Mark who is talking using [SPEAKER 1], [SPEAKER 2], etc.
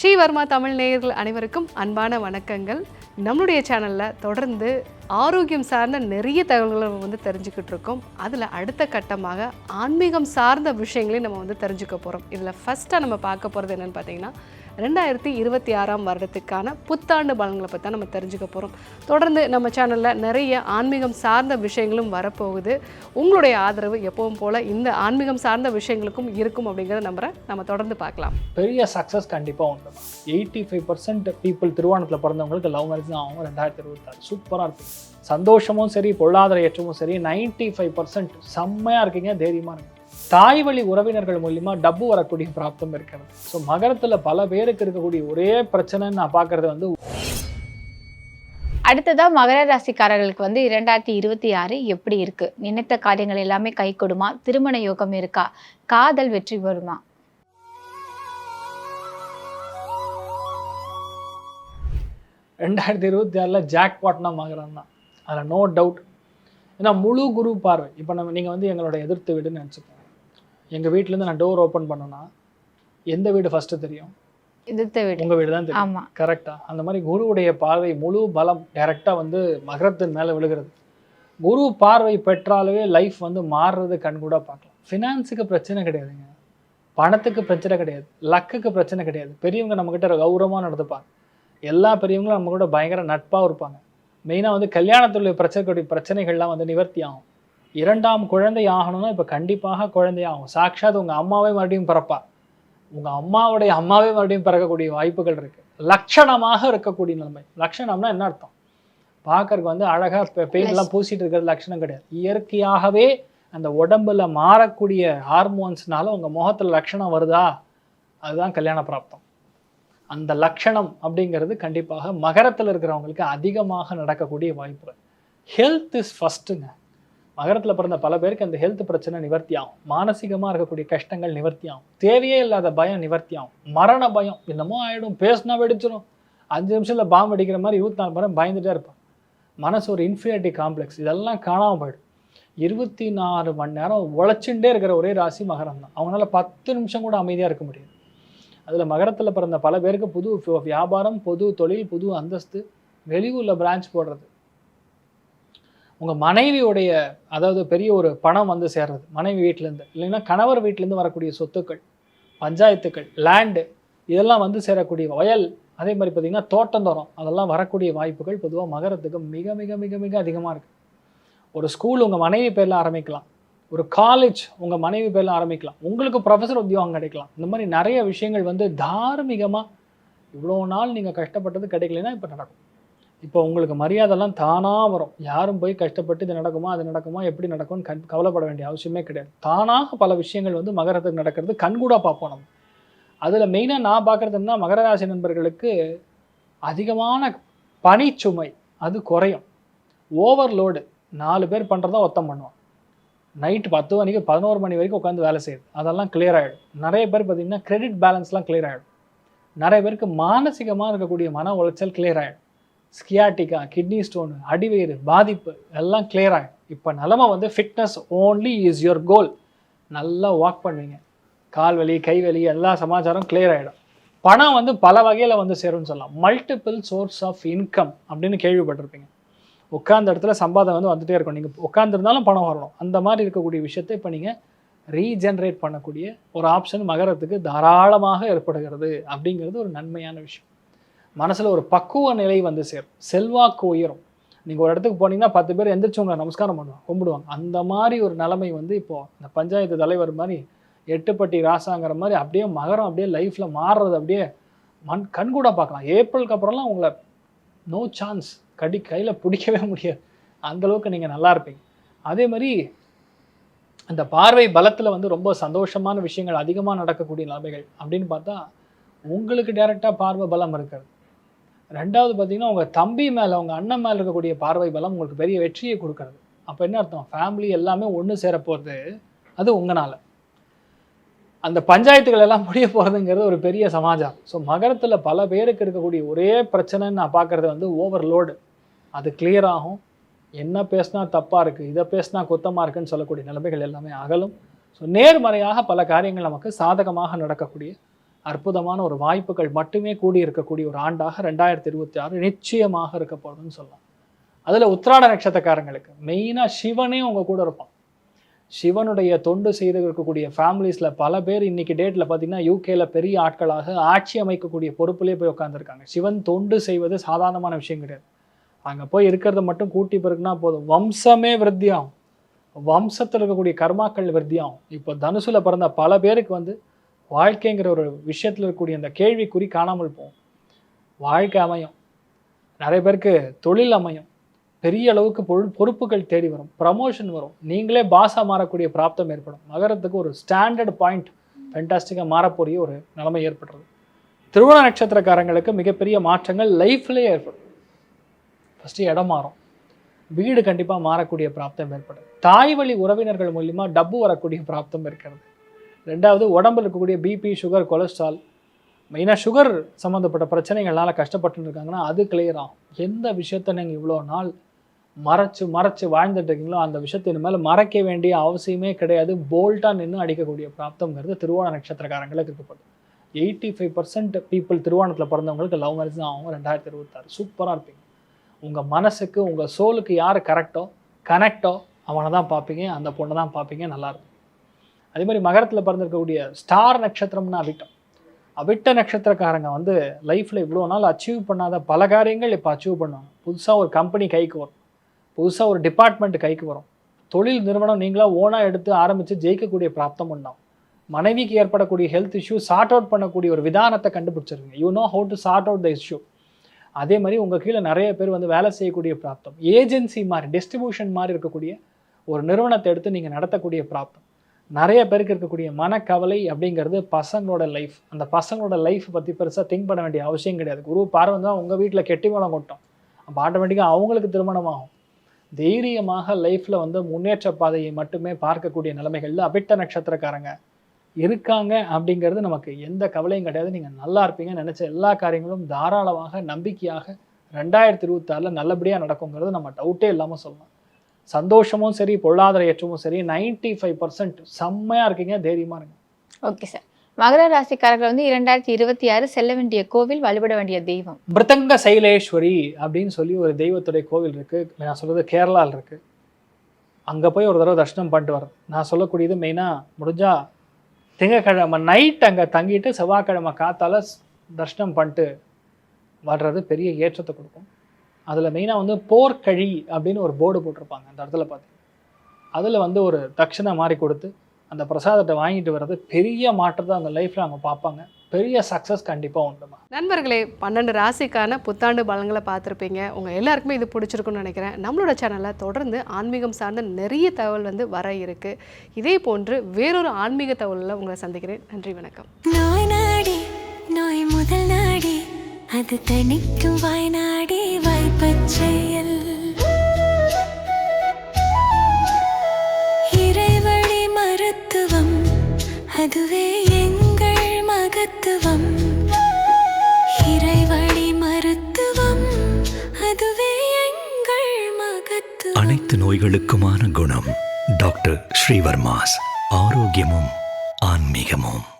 [SPEAKER 1] ஸ்ரீவர்மா தமிழ் நேயர்கள் அனைவருக்கும் அன்பான வணக்கங்கள். நம்மளுடைய சேனலில் தொடர்ந்து ஆரோக்கியம் சார்ந்த நிறைய தகவல்களை நம்ம வந்து தெரிஞ்சுக்கிட்டு இருக்கோம். அதில் அடுத்த கட்டமாக ஆன்மீகம் சார்ந்த விஷயங்களையும் நம்ம வந்து தெரிஞ்சுக்க போகிறோம் இதில் ஃபஸ்ட்டாக நம்ம பார்க்க போகிறது என்னென்னு பார்த்தீங்கன்னா ரெண்டாயிரத்தி இருபத்தி ஆறாம் வருடத்துக்கான புத்தாண்டு பலன்களை பற்றி தான் நம்ம தெரிஞ்சுக்க போகிறோம் தொடர்ந்து நம்ம சேனலில் நிறைய ஆன்மீகம் சார்ந்த விஷயங்களும் வரப்போகுது. உங்களுடைய ஆதரவு எப்பவும் போல் இந்த ஆன்மீகம் சார்ந்த விஷயங்களுக்கும் இருக்கும் அப்படிங்கிறத நம்புகிறேன் நம்ம தொடர்ந்து பார்க்கலாம்.
[SPEAKER 2] பெரிய சக்ஸஸ் கண்டிப்பாக உண்டு. எயிட்டி ஃபைவ் பர்சன்ட் பீப்புள் திருவோணத்தில் பிறந்தவங்களுக்கு லவ் மேரேஜ் தான் ஆகும் ரெண்டாயிரத்தி இருபத்தாறு சூப்பராக இருக்கும் சந்தோஷமும் சரி பொருளாதார ஏற்றமும் சரி நைன்ட்டி ஃபைவ் பர்சன்ட் செம்மையாக இருக்கீங்க தைரியமாக இருக்கீங்க. தாய் வழி உறவினர்கள் மூலியமா டப்பு வரக்கூடிய பிராப்தம் இருக்கிறது. ஸோ மகரத்தில் பல பேருக்கு இருக்கக்கூடிய ஒரே பிரச்சனைன்னு நான் பார்க்கறது வந்து
[SPEAKER 3] அடுத்ததா மகர ராசிக்காரர்களுக்கு வந்து இரண்டாயிரத்தி இருபத்தி ஆறு எப்படி இருக்கு? நினைத்த காரியங்கள் எல்லாமே கை கொடுமா? திருமண யோகம் இருக்கா? காதல் வெற்றி வருமா?
[SPEAKER 2] ரெண்டாயிரத்தி இருபத்தி ஆறில் ஜாக்பாட்னா மகரம் தான். அதில் நோ டவுட் ஏன்னா முழு குரு பார்வை. இப்போ நம்ம நீங்கள் வந்து எங்களோட எதிர்த்து வீடுன்னு நினச்சிக்கோங்க. எங்கள் வீட்டிலேருந்து நான் டோர் ஓப்பன் பண்ணேன்னா எந்த வீடு ஃபஸ்ட்டு தெரியும்?
[SPEAKER 3] எதிர்த்த வீடு.
[SPEAKER 2] உங்கள் வீடு தான் தெரியும்.
[SPEAKER 3] ஆமா.
[SPEAKER 2] கரெக்டாக அந்த மாதிரி குருவுடைய பார்வை முழு பலம் டைரெக்டாக வந்து மகரத்தின் மேலே விழுகிறது. குரு பார்வை பெற்றாலே லைஃப் வந்து மாறுறது கண்கூட பார்க்கலாம். ஃபினான்ஸுக்கு பிரச்சனை கிடையாதுங்க. பணத்துக்கு பிரச்சனை கிடையாது. லக்குக்கு பிரச்சனை கிடையாது. பெரியவங்க நம்மக்கிட்ட கௌரவமாக நடந்துப்பாங்க. எல்லா பெரியவங்களும் நம்ம கூட பயங்கர நட்பாக இருப்பாங்க. மெயினாக வந்து கல்யாணத்துடைய பிரச்சனை பிரச்சனைகள்லாம் வந்து நிவர்த்தி ஆகும். இரண்டாம் குழந்தை ஆகணும்னா இப்போ கண்டிப்பாக குழந்தை ஆகும். சாட்சாத் உங்கள் அம்மாவே மறுபடியும் பிறப்பா. உங்கள் அம்மாவுடைய அம்மாவே மறுபடியும் பிறக்கக்கூடிய வாய்ப்புகள் இருக்குது லட்சணமாக இருக்கக்கூடிய நிலைமை. லட்சணம்னா என்ன அர்த்தம்? பார்க்கறதுக்கு வந்து அழகாக பெயிண்ட்லாம் பூசிட்டு இருக்கிறது லட்சணம் கிடையாது. இயற்கையாகவே அந்த உடம்புல மாறக்கூடிய ஹார்மோன்ஸ்னால உங்கள் முகத்தில் லட்சணம் வருதா? அதுதான் கல்யாண பிராப்தம். அந்த லட்சணம் அப்படிங்கிறது கண்டிப்பாக மகரத்தில் இருக்கிறவங்களுக்கு அதிகமாக நடக்கக்கூடிய வாய்ப்புகள். ஹெல்த் இஸ் ஃபஸ்ட்டுங்க மகரத்தில் பிறந்த பல பேருக்கு அந்த ஹெல்த் பிரச்சனை நிவர்த்தி ஆகும் இருக்கக்கூடிய கஷ்டங்கள் நிவர்த்தி ஆகும் தேவையே இல்லாத பயம் நிவர்த்தி ஆகும் மரண பயம் என்னமோ ஆகிடும் பேசினா வெடிச்சிடும் அஞ்சு நிமிஷத்தில் பாம்பு அடிக்கிற மாதிரி இருபத்தி நாலு மரம் பயந்துட்டே இருப்பான். மனசு ஒரு இன்ஃபீரியாரிட்டி காம்ப்ளெக்ஸ் இதெல்லாம் காணாமல் போயிடும். இருபத்தி நாலு மணி நேரம் உழைச்சுட்டே இருக்கிற ஒரே ராசி மகரம் தான். அவங்களால பத்து நிமிஷம் கூட அமைதியாக இருக்க முடியாது அதில் மகரத்தில் பிறந்த பல பேருக்கு புது வியாபாரம் புது தொழில் புது அந்தஸ்து வெளியூரில் பிரான்ச் போடுறது. உங்கள் மனைவியுடைய அதாவது பெரிய ஒரு பணம் வந்து சேர்றது மனைவி வீட்டிலேருந்து இல்லைன்னா கணவர் வீட்டிலேருந்து வரக்கூடிய சொத்துக்கள் பஞ்சாயத்துக்கள் லேண்டு இதெல்லாம் வந்து சேரக்கூடிய வயல் அதே மாதிரி பார்த்திங்கன்னா தோட்டந்தோரம் அதெல்லாம் வரக்கூடிய வாய்ப்புகள் பொதுவாக மகரத்துக்கு மிக மிக மிக மிக அதிகமாக இருக்குது ஒரு ஸ்கூல் உங்கள் மனைவி பேரில் ஆரம்பிக்கலாம். ஒரு காலேஜ் உங்கள் மனைவி பேரில் ஆரம்பிக்கலாம். உங்களுக்கு ப்ரொஃபஸர் உத்தியோகம் கிடைக்கலாம். இந்த மாதிரி நிறைய விஷயங்கள் வந்து தார்மீகமாக இவ்வளோ நாள் நீங்கள் கஷ்டப்பட்டது கிடைக்கலன்னா இப்போ நடக்கும். இப்போ உங்களுக்கு மரியாதைலாம் தானாக வரும். யாரும் போய் கஷ்டப்பட்டு இது நடக்குமா அது நடக்குமா எப்படி நடக்கும்னு கண் கவலைப்பட வேண்டிய அவசியமே கிடையாது. தானாக பல விஷயங்கள் வந்து மகரத்துக்கு நடக்கிறது கண்கூடாக பார்ப்போம் நம்ம. அதில் மெயினாக நான் பார்க்குறதுன்னா மகர ராசி நண்பர்களுக்கு அதிகமான பனிச்சுமை அது குறையும். ஓவர்லோடு நாலு பேர் பண்ணுறதா ஒத்தம் பண்ணுவான். நைட்டு பத்து மணிக்கு பதினோரு மணி வரைக்கும் உட்காந்து வேலை செய்யுது. அதெல்லாம் கிளியர் ஆகிடும் நிறைய பேர் பார்த்திங்கன்னா கிரெடிட் பேலன்ஸ்லாம் கிளியர் ஆகிடும் நிறைய பேருக்கு மானசீகமாக இருக்கக்கூடிய மன உளைச்சல் கிளியர் ஆகிடும் ஸ்கியாட்டிக்கா கிட்னி ஸ்டோனு அடிவயிறு பாதிப்பு எல்லாம் கிளியர் ஆகிடும் இப்போ நிலமை வந்து fitness only is your goal நல்லா வாக் பண்ணுவீங்க. கால் வலி கை வலி எல்லா சமாச்சாரம் கிளியர் ஆகிடும் பணம் வந்து பல வகையில் வந்து சேரும்னு சொல்லலாம். மல்டிபிள் சோர்ஸ் ஆஃப் இன்கம் அப்படின்னு கேள்விப்பட்டிருப்பீங்க. உட்காந்த இடத்துல சம்பாதம் வந்து வந்துட்டே இருக்கும். நீங்கள் உட்காந்துருந்தாலும் பணம் வரணும். அந்த மாதிரி இருக்கக்கூடிய விஷயத்தை இப்போ நீங்கள் ரீஜென்ரேட் பண்ணக்கூடிய ஒரு ஆப்ஷன் மகரத்துக்கு தாராளமாக ஏற்படுகிறது அப்படிங்கிறது ஒரு நன்மையான விஷயம். மனசில் ஒரு பக்குவ நிலை வந்து சேரும். செல்வாக்கு உயரும். நீங்கள் ஒரு இடத்துக்கு போனீங்கன்னா பத்து பேர் எந்திரிச்சு உங்களை நமஸ்காரம் பண்ணுவாங்க கும்பிடுவாங்க. அந்த மாதிரி ஒரு நிலைமை வந்து இப்போது இந்த பஞ்சாயத்து தலைவர் மாதிரி எட்டுப்பட்டி ராசாங்கிற மாதிரி அப்படியே மகரம் அப்படியே லைஃப்பில் மாறுறது அப்படியே மண் கண்கூட பார்க்கலாம். ஏப்ரலுக்கு அப்புறம்லாம் உங்களை நோ சான்ஸ் கடி கையில் பிடிக்கவே முடியாது. அந்த அளவுக்கு நீங்கள் நல்லா இருப்பீங்க. அதே மாதிரி அந்த பார்வை பலத்தில் வந்து ரொம்ப சந்தோஷமான விஷயங்கள் அதிகமாக நடக்கக்கூடிய நிலைமைகள் அப்படின்னு பார்த்தா உங்களுக்கு டைரெக்டாக பார்வை பலம் இருக்கிறது. ரெண்டாவது பார்த்தீங்கன்னா உங்கள் தம்பி மேலே உங்கள் அண்ணன் மேலே இருக்கக்கூடிய பார்வை பலம் உங்களுக்கு பெரிய வெற்றியை கொடுக்கறது. அப்போ என்ன அர்த்தம்? ஃபேமிலி எல்லாமே ஒன்று சேரப்போகிறது அது உங்களால் அந்த பஞ்சாயத்துகள் எல்லாம் முடிய போகிறதுங்கிறது ஒரு பெரிய சமாஜம். ஸோ மகரத்தில் பல பேருக்கு இருக்கக்கூடிய ஒரே பிரச்சனைன்னு நான் பார்க்குறது வந்து ஓவர்லோடு அது கிளியர் ஆகும். என்ன பேசினா தப்பாக இருக்குது இதை பேசினா குத்தமாக இருக்குன்னு சொல்லக்கூடிய நிலைமைகள் எல்லாமே அகலும். ஸோ நேர்மறையாக பல காரியங்கள் நமக்கு சாதகமாக நடக்கக்கூடிய அற்புதமான ஒரு வாய்ப்புகள் மட்டுமே கூடி இருக்கக்கூடிய ஒரு ஆண்டாக ரெண்டாயிரத்தி இருபத்தி ஆறு நிச்சயமாக இருக்க போகுதுன்னு சொல்லலாம் அதில் உத்திராட நட்சத்திரக்காரங்களுக்கு மெயினாக சிவனே உங்கள் கூட இருப்பான். சிவனுடைய தொண்டு செய்து இருக்கக்கூடிய ஃபேமிலிஸில் பல பேர் இன்னைக்கு டேட்டில் பார்த்தீங்கன்னா யூகேல பெரிய ஆட்களாக ஆட்சி அமைக்கக்கூடிய பொறுப்புலேயே போய் உட்காந்துருக்காங்க சிவன் தொண்டு செய்வது சாதாரணமான விஷயம் கிடையாது. அங்கே போய் இருக்கிறத மட்டும் கூட்டி பிறகுனா போதும். வம்சமே விருத்தியாகும். வம்சத்தில் இருக்கக்கூடிய கர்மாக்கள் விருத்தியாகும். இப்போ தனுசுல பிறந்த பல பேருக்கு வந்து வாழ்க்கைங்கிற ஒரு விஷயத்தில் இருக்கக்கூடிய அந்த கேள்விக்குறி காணாமல் போகும். வாழ்க்கை அமையும். நிறைய பேருக்கு தொழில் அமையும். பெரிய அளவுக்கு பொருள் பொறுப்புகள் தேடி வரும். ப்ரமோஷன் வரும். நீங்களே பாஸாக மாறக்கூடிய பிராப்தம் ஏற்படும். நகரத்துக்கு ஒரு ஸ்டாண்டர்ட் பாயிண்ட் ஃபென்டாஸ்டிக்காக மாறக்கூடிய ஒரு நிலைமை ஏற்படுறது. திருவண நட்சத்திரக்காரங்களுக்கு மிகப்பெரிய மாற்றங்கள் லைஃப்லேயே ஏற்படும். ஃபஸ்ட்டு இடம் மாறும். வீடு கண்டிப்பாக மாறக்கூடிய பிராப்தம் ஏற்படும். தாய் வழி உறவினர்கள் மூலிமா டப்பு வரக்கூடிய பிராப்தம் இருக்கிறது. ரெண்டாவது உடம்புல இருக்கக்கூடிய பிபி சுகர் கொலஸ்ட்ரால் மெயினாக சுகர் சம்மந்தப்பட்ட பிரச்சனைகள்னால கஷ்டப்பட்டு இருக்காங்கன்னா அது கிளியர் ஆகும். எந்த விஷயத்த நீங்கள் இவ்வளோ நாள் மறைச்சு மறைச்சு வாழ்ந்துட்டு இருக்கீங்களோ அந்த விஷயத்தை இனிமேல் மறைக்க வேண்டிய அவசியமே கிடையாது. போல்ட்டாக நின்று அடிக்கக்கூடிய பிராப்தங்கிறது திருவோண நட்சத்திரக்காரங்களுக்கு இருக்கப்படுது. எயிட்டி ஃபைவ் பர்சன்ட் பீப்புள் திருவோணத்தில் பிறந்தவங்களுக்கு லவ் மேரேஜ் தான் ஆகும் ரெண்டாயிரத்தி இருபத்தாறு. சூப்பராக இருப்பீங்க. உங்கள் மனசுக்கு உங்கள் சோலுக்கு யார் கரெக்டோ கனெக்டோ அவனை தான் பார்ப்பீங்க அந்த பொண்ணை தான் பார்ப்பீங்க நல்லாயிருக்கும் அதே மாதிரி மகரத்தில் பிறந்திருக்கக்கூடிய ஸ்டார் நட்சத்திரம்னா அவிட்டம். அவிட்ட நட்சத்திரக்காரங்க வந்து லைஃப்பில் இவ்வளோ நாள் அச்சீவ் பண்ணாத பல காரியங்கள் இப்போ அச்சீவ் பண்ணுவாங்க. புதுசாக ஒரு கம்பெனி கைக்கு வரும். புதுசாக ஒரு டிபார்ட்மெண்ட் கைக்கு வரும். தொழில் நிறுவனம் நீங்களாக ஓனாக எடுத்து ஆரம்பித்து ஜெயிக்கக்கூடிய பிராப்தம் உண்டாம் மனைவிக்கு ஏற்படக்கூடிய ஹெல்த் இஷ்யூ சார்ட் அவுட் பண்ணக்கூடிய ஒரு விதானத்தை கண்டுபிடிச்சிருங்க you know how to sort out the issue அதே மாதிரி உங்கள் கீழே நிறைய பேர் வந்து வேலை செய்யக்கூடிய பிராப்தம். ஏஜென்சி மாதிரி டிஸ்ட்ரிபியூஷன் மாதிரி இருக்கக்கூடிய ஒரு நிறுவனத்தை எடுத்து நீங்கள் நடத்தக்கூடிய பிராப்தம். நிறைய பேருக்கு இருக்கக்கூடிய மனக்கவலை அப்படிங்கிறது பசங்களோட லைஃப் அந்த பசங்களோட லைஃப் பற்றி பெருசாக திங்க் பண்ண வேண்டிய அவசியம் கிடையாது. குரு பார்வை தான் உங்கள் வீட்டில் கெட்டி மேளம் கொட்டும். அப்போ ஆட்டோமேட்டிக்காக அவங்களுக்கு திருமணமாகும். தைரியமாக லைஃப்பில் வந்து முன்னேற்ற பாதையை மட்டுமே பார்க்கக்கூடிய நிலைமைகளில் அபிட்ட நட்சத்திரக்காரங்க இருக்காங்க அப்படிங்கிறது நமக்கு எந்த கவலையும் கிடையாது. நீங்கள் நல்லா இருப்பீங்க நினச்ச எல்லா காரியங்களும் தாராளமாக நம்பிக்கையாக ரெண்டாயிரத்தி இருபத்தாறில் நல்லபடியாக நடக்குங்கிறது நம்ம டவுட்டே இல்லாமல் சொல்லலாம். சந்தோஷமும் சரி பொருளாதார ஏற்றமும் சரி நைன்டி ஃபைவ் பர்சன்ட் செம்மையாக இருக்கீங்க தைரியமாக இருங்க.
[SPEAKER 3] ஓகே சார் மகர ராசிக்காரர்கள் வந்து இரண்டாயிரத்தி இருபத்தி ஆறு செல்ல வேண்டிய கோவில் வழிபட வேண்டிய தெய்வம்.
[SPEAKER 2] மிருதங்க சைலேஸ்வரி அப்படின்னு சொல்லி ஒரு தெய்வத்துடைய கோவில் இருக்குது நான் சொல்கிறது கேரளாவில் இருக்குது அங்கே போய் ஒரு தடவை தரிசனம் பண்ணிட்டு வர்றது நான் சொல்லக்கூடியது மெயினாக முடிஞ்சா திங்கக்கிழமை நைட் அங்கே தங்கிட்டு செவ்வாய்க்கிழமை காத்தால தரிசனம் பண்ணிட்டு வர்றது பெரிய ஏற்றத்தை கொடுக்கும். அதில் மெயினாக வந்து போர்க்கழி அப்படின்னு ஒரு போர்டு போட்டிருப்பாங்க அந்த இடத்துல பார்த்தீங்க அதில் வந்து ஒரு தட்சணை மாதிரி கொடுத்து அந்த பிரசாதத்தை வாங்கிட்டு வர்றது பெரிய மாற்றத்தை அந்த லைஃப்பில் அவங்க பார்ப்பாங்க. பெரிய சக்ஸஸ் கண்டிப்பாக உண்டுமா
[SPEAKER 1] நண்பர்களே பன்னெண்டு ராசிக்கான புத்தாண்டு பலன்களை பார்த்துருப்பீங்க. உங்கள் எல்லாருக்குமே இது பிடிச்சிருக்குன்னு நினைக்கிறேன். நம்மளோட சேனலில் தொடர்ந்து ஆன்மீகம் சார்ந்த நிறைய தகவல் வந்து வர இருக்கு. இதே போன்று வேறொரு ஆன்மீக தகவலில் உங்களை சந்திக்கிறேன். நன்றி வணக்கம்.
[SPEAKER 4] நோய் நாடி நோய் முதல் நாடி அது தணிக்கும் வாய்நாடி வாய்ப்பச் இறைவழி மருத்துவம் அதுவே எங்கள் மகத்துவம். இறைவழி மருத்துவம் அதுவே எங்கள் மகத்துவம்.
[SPEAKER 5] அனைத்து நோய்களுக்குமான குணம் டாக்டர் ஸ்ரீவர்மாஸ். ஆரோக்கியமும் ஆன்மீகமும்.